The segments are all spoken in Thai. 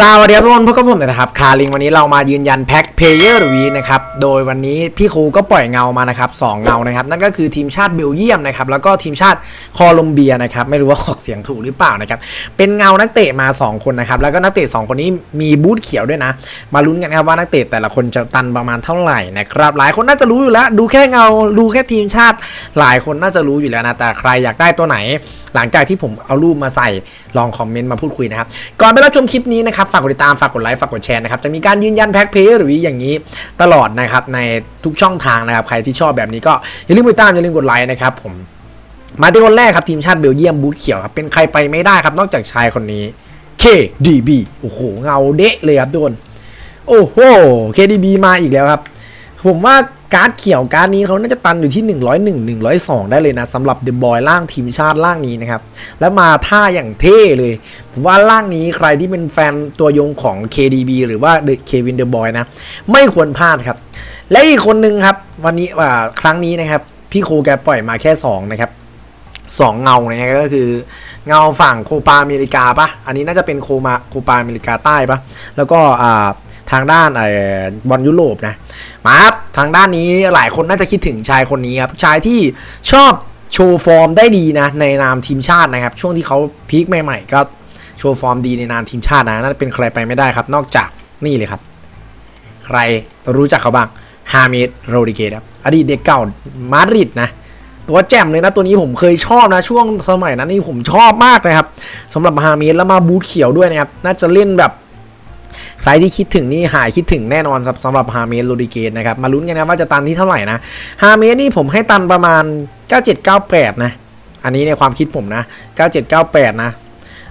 สวัสดีครับทุกคนพบกับผมนะครับคาริงวันนี้เรามายืนยันแพ็คเพเยอร์วีนะครับโดยวันนี้พี่ครูก็ปล่อยเงามานะครับสองเงานะครับนั่นก็คือทีมชาติเบลเยียมนะครับแล้วก็ทีมชาติโคลอมเบียนะครับไม่รู้ว่าออกเสียงถูกหรือเปล่านะครับเป็นเงานักเตะมา 2 คนนะครับแล้วก็นักเตะ2คนนี้มีบูทเขียวด้วยนะ มาลุ้นกันครับว่านักเตะแต่ละคนจะตันประมาณเท่าไหร่นะครับหลายคนน่าจะรู้อยู่แล้ว ดูแค่เงาดูแค่ทีมชาติ หลายคนน่าจะรู้อยู่แล้วนะแต่ใครอยากได้ตัวไหน หลังจากที่ผมเอารูปมาใส่ลองคอมเมนต์มาพูดคุยนะครับ ก่อนไปรับชมคลิปนี้นะครับ ฝากกดติดตาม ฝากกดไลค์ ฝากกดแชร์นะครับ จะมีการยืนยันแพ็คเพย์หรืออย่างนี้ตลอดนะครับ ในทุกช่องทางนะครับ ใครที่ชอบแบบนี้ก็อย่าลืมกดติดตาม อย่าลืมกดไลค์นะครับผม มาที่คนแรกครับทีมชาติเบลเยียมบูทเขียวครับ เป็นใครไปไม่ได้ครับ นอกจากชายคนนี้ KDB โอ้โห เงาเดะเลยครับทุกคน โอ้โห KDB มาอีกแล้วครับ ผมว่า การ์ดเขียวการ์ดนี้เขาน่าจะตันอยู่ที่ 101 102 ได้เลยนะสำหรับเดอะบอยล่างทีมชาติล่างนี้นะครับ แล้วมาท่าอย่างเท่เลย ผมว่าล่างนี้ใครที่เป็นแฟนตัวยงของ KDB หรือว่าเดอะเควินเดอะบอยนะ ไม่ควรพลาดครับ และอีกคนหนึ่งครับ วันนี้ว่าครั้งนี้นะครับ พี่ครูแกปล่อยมาแค่ 2 นะครับสองเงานะฮะก็คือเงาฝั่งโคปาอเมริกาปะอันนี้น่าจะเป็นโคมาโคปาอเมริกาใต้ปะแล้วก็อ่า ทางด้านไอ้บอลยุโรปนะมาครับทางด้านนี้หลายคนน่าจะคิดถึงชายคนนี้ครับชายที่ชอบโชว์ฟอร์มได้ดีนะในนามทีมชาตินะครับ ช่วงที่เขาพีคใหม่ๆก็โชว์ฟอร์มดีในนามทีมชาตินะน่าจะเป็นใครไปไม่ได้ครับ นอกจากนี่เลยครับ ใครรู้จักเขาบ้างฮามิดโรดิเกตครับอดีตเด็กเก่ามาดริดนะตัวแจ่มเลยนะตัวนี้ผมเคยชอบนะช่วงสมัยนั้นนี่ผมชอบมากนะครับสำหรับฮามิดแล้วมาบูทเขียวด้วยนะครับน่าจะเล่นแบบ ครที่คิดถึงนี่หายคิดถึงแน่นอนสำหรับฮาเมสโรดิเกตนะครับมาลุ้นกันนะว่าจะตันที่เท่าไหร่นะฮาเมสนี่ผมให้ตันประมาณ 9798 นะ อันนี้ในความคิดผมนะ 9798 นะ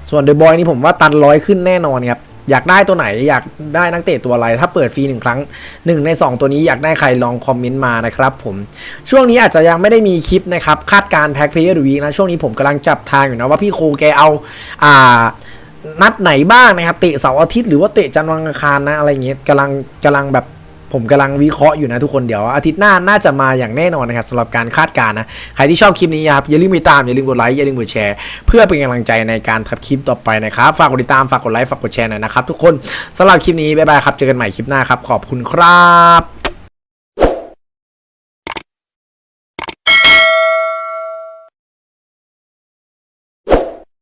ส่วนเดอะบอยนี่ผมว่าตันร้อยขึ้นแน่นอนครับอยากได้ตัวไหนอยากได้นักเตะตัวอะไร ถ้าเปิดฟรีหนึ่งครั้งหนึ่งใน 2 ตัวนี้อยากได้ใครลองคอมเมนต์มานะครับผมช่วงนี้อาจจะยังไม่ได้มีคลิปนะครับ คาดการแพ็คเพย์หรือวีนะ ช่วงนี้ผมกำลังจับทางอยู่นะ ว่าพี่โคแกเอาอ่า นัดไหนบ้างนะครับ เตะเสาร์อาทิตย์หรือว่าเตะจันทร์วันอังคารนะอะไรเงี้ยกำลังกำลังแบบผมกำลังวิเคราะห์อยู่นะทุกคนเดี๋ยวอาทิตย์หน้าน่าจะมาอย่างแน่นอนนะครับสำหรับการคาดการณ์นะใครที่ชอบคลิปนี้ครับอย่าลืมไปตามอย่าลืมกดไลค์อย่าลืมกดแชร์ เพื่อเป็นกำลังใจในการทำคลิปต่อไปนะครับฝากกดติดตามฝากกดไลค์ฝากกดแชร์หน่อยนะครับทุกคนสำหรับคลิปนี้บ๊ายบายครับเจอกันใหม่คลิปหน้าครับขอบคุณครับ